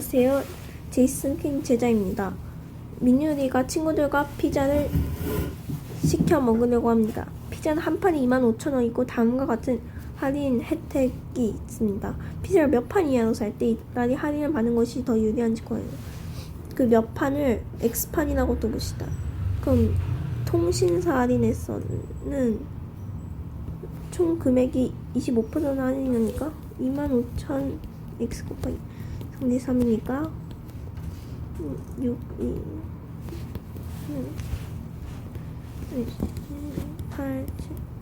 안녕하세요. 제이슨 킹 제자입니다. 민율이가 친구들과 피자를 시켜 먹으려고 합니다. 피자는 한 판이 25,000원이고 다음과 같은 할인 혜택이 있습니다. 피자를 몇 판 이하로 살 때 이달이 할인을 받는 것이 더 유리한지 거예요. 그 몇 판을 X판이라고 또 봅시다. 그럼 통신사 할인에서는 총 금액이 25% 할인이니까 25,000 X 곱하기 3대 3이니까 6, 2, 8,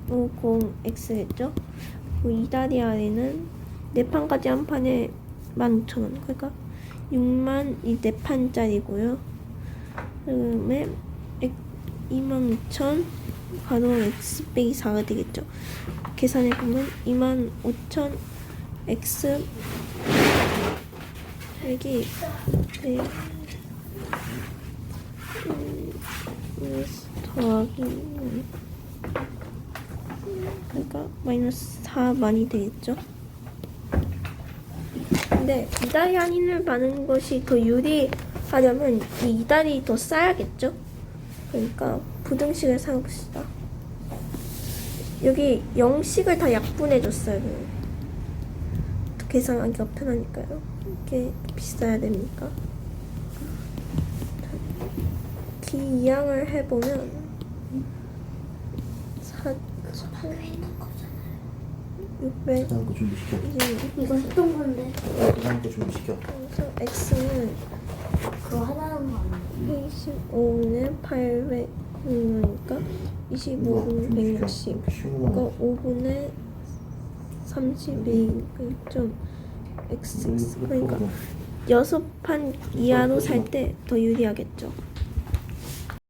7, 5, 0 X겠죠? 그 이다리 아래는 네 판까지 한 판에 15,000원. 그러니까 6만 이네 판짜리고요. 그다음에 22,000 가로 X 빼기 4가 되겠죠? 계산해보면 25,000 X 여기 네. 더하기 음, 그러니까 마이너스 4만이 되겠죠. 근데 이달이 할인을 받는 것이 더 유리하려면 이 이달이 더 싸야겠죠. 그러니까 부등식을 사봅시다. 여기 영식을 다 약분해줬어요. 계산하기가 편하니까요. 이게 비싸야 됩니까? 기양을 해보면 4 600 다음 거 준비시켜. 이거 했던 건데 다음 거 준비시켜. 그래서 x는 그거 하나는 거 아니야? 25는 800이니까 25분 160 그러니까 5분의 32 좀 x 그러니까 여섯 판 이하로 살 때 더 유리하겠죠.